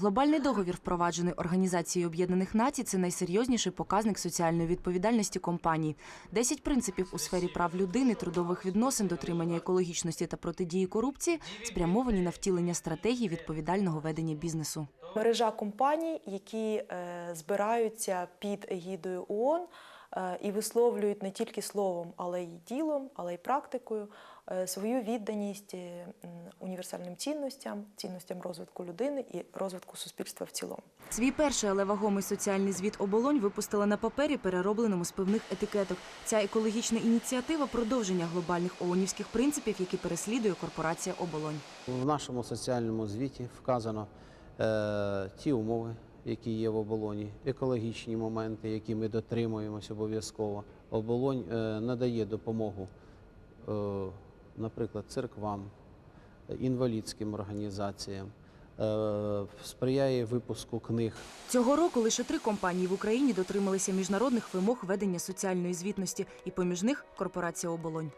Глобальний договір, впроваджений Організацією Об'єднаних Націй, це найсерйозніший показник соціальної відповідальності компаній. Десять принципів у сфері прав людини, трудових відносин, дотримання екологічності та протидії корупції спрямовані на втілення стратегії відповідального ведення бізнесу. мережа компаній, які е, збираються під егідою ООН і висловлюють не тільки словом, але й ділом, але й практикою е, свою відданість е, універсальним цінностям, цінностям розвитку людини і розвитку суспільства в цілому. Свій перший, але вагомий соціальний звіт оболонь випустила на папері, переробленому з певних етикеток. Ця екологічна ініціатива продовження глобальних ООНівських принципів, які переслідує корпорація оболонь. В нашому соціальному звіті вказано е, ті умови, які є в оболоні, екологічні моменти, які ми дотримуємось обов'язково. Оболонь е, надає допомогу, е, наприклад, церквам, інвалідським організаціям, е, сприяє випуску книг Цього року лише три компанії в Україні дотрималися міжнародних вимог ведення соціальної звітності, і поміж них корпорація оболонь.